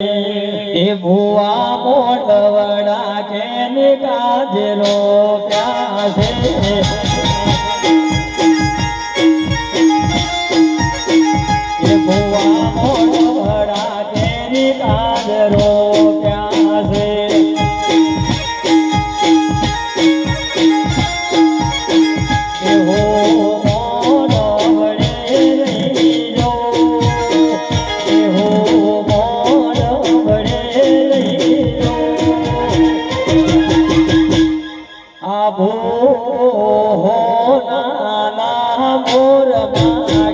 એ ભુવા મોટવડા કે કાજરો ક્યાં મોર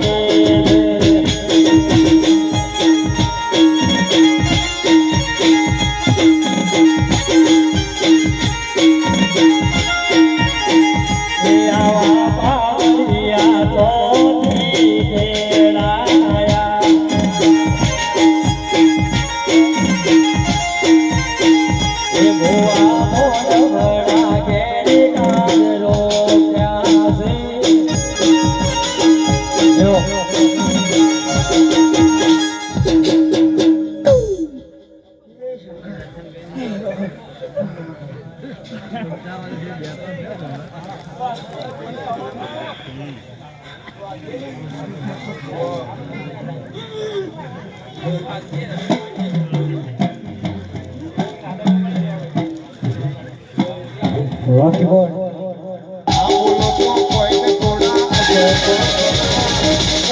રોકી બોલ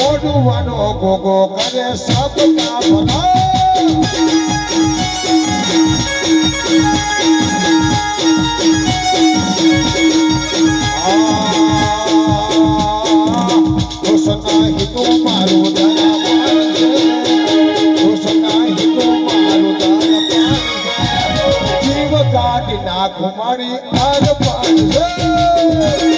ઓડવાનો ગોગો કરે સબ ભલા નાખ મારી અરપાન છે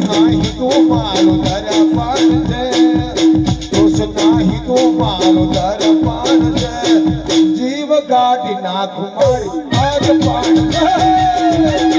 નહીં તું મારું દરપાન છે ખુશ નહીં તું મારું દરપાન છે જીવ કાઢી નાખ મારી અરપાન છે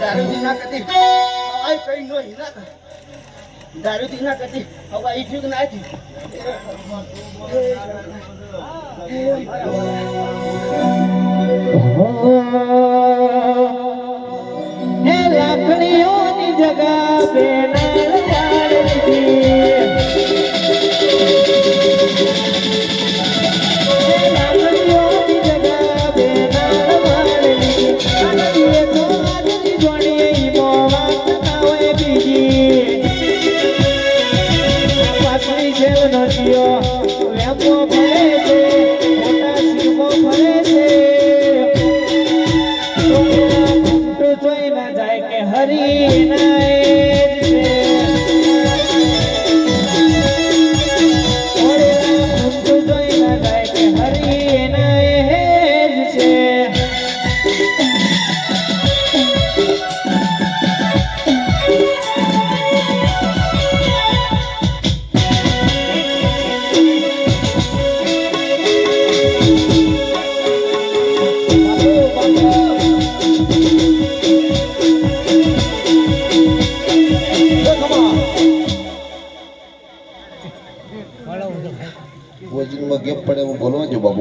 દારૂથી ના કરતી આ કઈ નો હિના દારૂથી ના કરતી હવે ઈ ઠીક ના થી હે લાકડીઓની જગા બેનર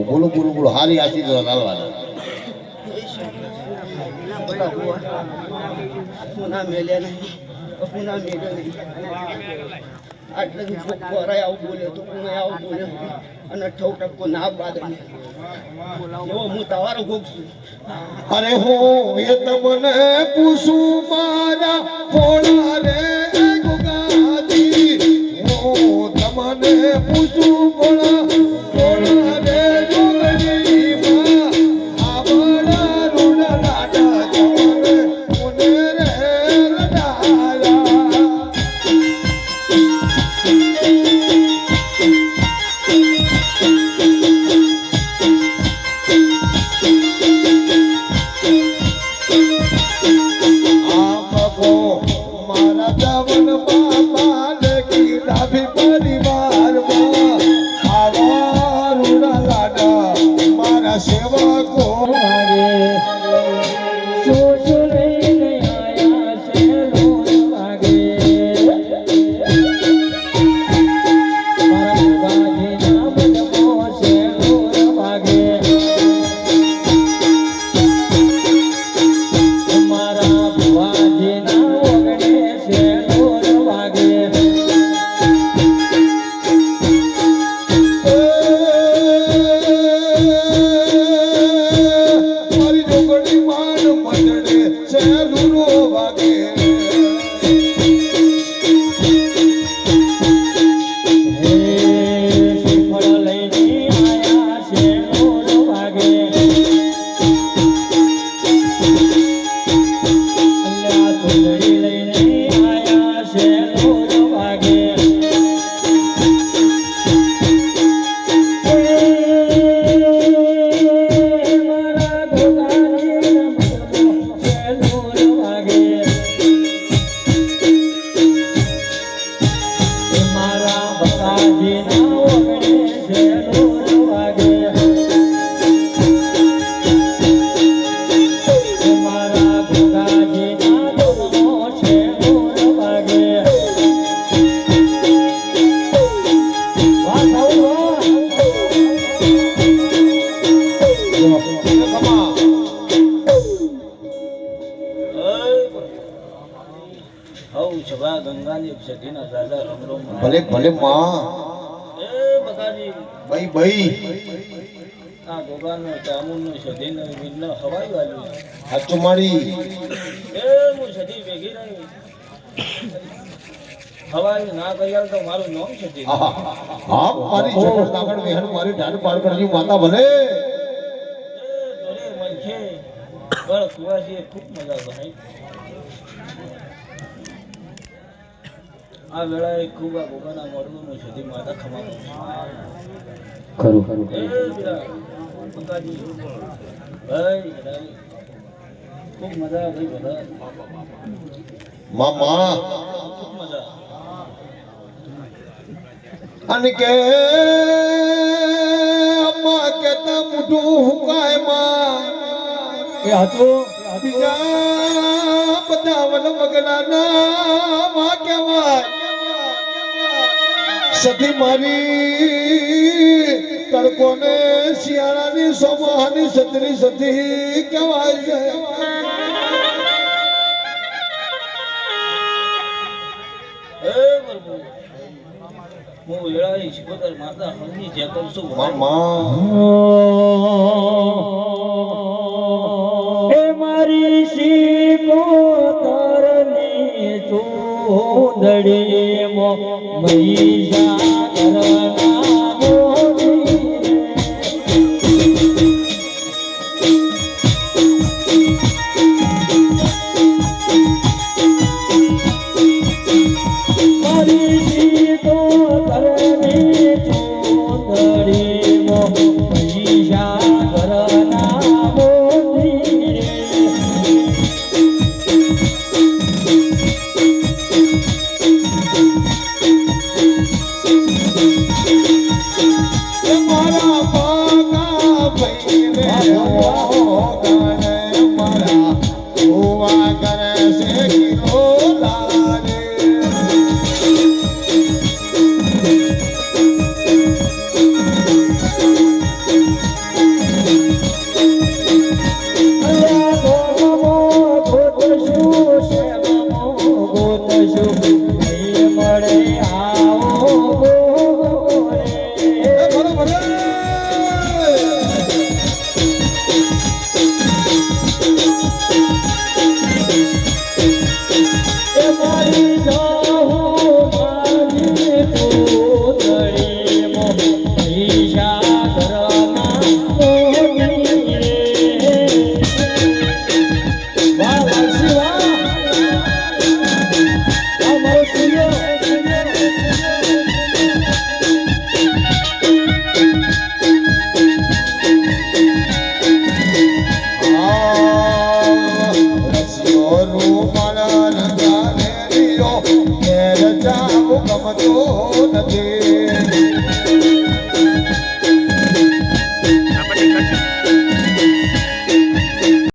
બોલો બોલો બોલો હારી આશીર્વાદ હાલવાના પુના મેલ્યા નહીં પુના મેલ્યો નહીં. આટલે કોરાય આવું બોલ્યો તો પુના આવું બોલ્યો. અને ઠવ ટપકો ના બાદ એવો હું તમારો ગોગ છું. અરે હો એ તમને પૂછું મારા ભોળા રે ગુગાજી. હો તમને પૂછું ભલે માં. ભાઈ ભાઈ. આ ગોગાનો ચામુંડનો સતીનો વિઘ્ન હવાઈ વાળ્યું સાચું મારી. એ હું સતી ભેગી રહી હવાઈ ના કયાલ તો મારું નામ સતી હા મારી જગત વેહન મારી ઢાળ પાડ કરજી માતા ભલે. દોરે બળ કુવાસીએ ખૂબ મજા ભાઈ આ વેળાએ ખૂબ આ ગોગાના મોડવું સતી માતા ખમા ખરું ખરું ભાઈ ખૂબ મજા ભાઈ બધા. મામા ખૂબ મજા. અને કે અમ્મા કેતા મોઢું હુકાયમાં. એ હતું? બીજા બધા વન મગના માં કહેવાય. સતી મારી. તડકોને શિયાળાની સોમાહાની સતરી સતી કહેવાય છે. હું વેળાએ શિકોતર માતા હમની જે કહું છું મામા. ચૂંદડી મો મહિષાગરના